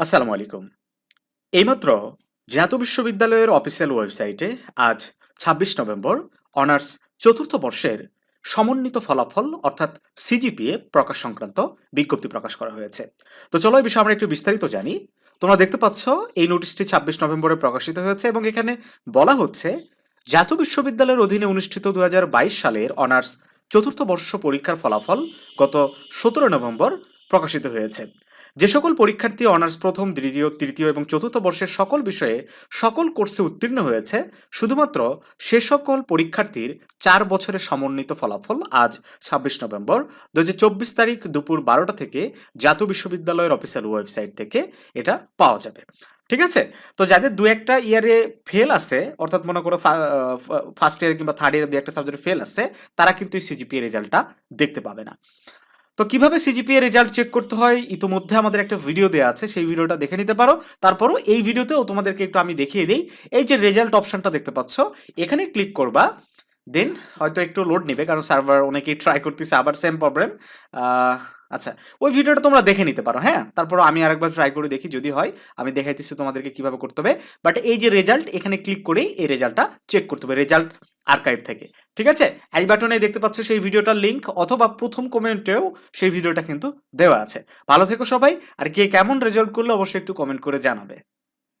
আসসালামু আলাইকুম। এইমাত্র জাতীয় বিশ্ববিদ্যালয়ের অফিসিয়াল ওয়েবসাইটে আজ ছাব্বিশ নভেম্বর অনার্স চতুর্থ বর্ষের সমন্বিত ফলাফল অর্থাৎ সিজিপিএ প্রকাশ সংক্রান্ত বিজ্ঞপ্তি প্রকাশ করা হয়েছে। তো চলো এই বিষয়ে আমরা একটু বিস্তারিত জানি। তোমরা দেখতে পাচ্ছ, এই নোটিশটি ছাব্বিশ নভেম্বরে প্রকাশিত হয়েছে এবং এখানে বলা হচ্ছে, জাতীয় বিশ্ববিদ্যালয়ের অধীনে অনুষ্ঠিত দু হাজার বাইশ সালের অনার্স চতুর্থ বর্ষ পরীক্ষার ফলাফল গত সতেরো নভেম্বর প্রকাশিত হয়েছে। যে সকল পরীক্ষার্থী অনার্স প্রথম, দ্বিতীয়, তৃতীয় এবং চতুর্থ বর্ষের সকল বিষয়ে সকল কোর্সে উত্তীর্ণ হয়েছে, শুধুমাত্র সে সকল পরীক্ষার্থীর চার বছরের সমন্বিত ফলাফল আজ ছাব্বিশ নভেম্বর দুই হাজার চব্বিশ তারিখ দুপুর বারোটা থেকে জাতীয় বিশ্ববিদ্যালয়ের অফিসিয়াল ওয়েবসাইট থেকে এটা পাওয়া যাবে। ঠিক আছে? তো যাদের দু একটা ইয়ারে ফেল আছে, অর্থাৎ মনে করো ফার্স্ট ইয়ার কিংবা থার্ড ইয়ারে দু একটা সাবজেক্টে ফেল আছে, তারা কিন্তু এই সিজিপিএ রেজাল্টটা দেখতে পাবে না। তো কীভাবে সিজিপিএ রেজাল্ট চেক করতে হয়? ইতোমধ্যে আমাদের একটা ভিডিও দেওয়া আছে, সেই ভিডিওটা দেখে নিতে পারো। তারপরও এই ভিডিওতেও তোমাদেরকে একটু আমি দেখিয়ে দিই। এই যে রেজাল্ট অপশনটা দেখতে পাচ্ছ, এখানে ক্লিক করবা দেন হয়তো একটু লোড নেবে, কারণ সার্ভার অনেকেই ট্রাই করতেছে, আবার সেম প্রবলেম আচ্ছা ওই ভিডিওটা তোমরা দেখে নিতে পারো হ্যাঁ? তারপর আমি আরেকবার ট্রাই করে দেখি, যদি হয়, আমি দেখাইতেছি তোমাদেরকে কীভাবে করতে হবে। বাট এই যে রেজাল্ট এখানে ক্লিক করেই এই রেজাল্টটা চেক করতে হবে। রেজাল্ট আর্কাইভ থেকে। ঠিক আছে? আই বাটনে দেখতে পাচ্ছ সেই ভিডিওটার লিঙ্ক অথবা প্রথম কমেন্টেও সেই ভিডিওটা কিন্তু দেওয়া আছে। ভালো থেকো সবাই। আর কে কেমন রেজাল্ট করলে অবশ্যই একটু কমেন্ট করে জানাবে।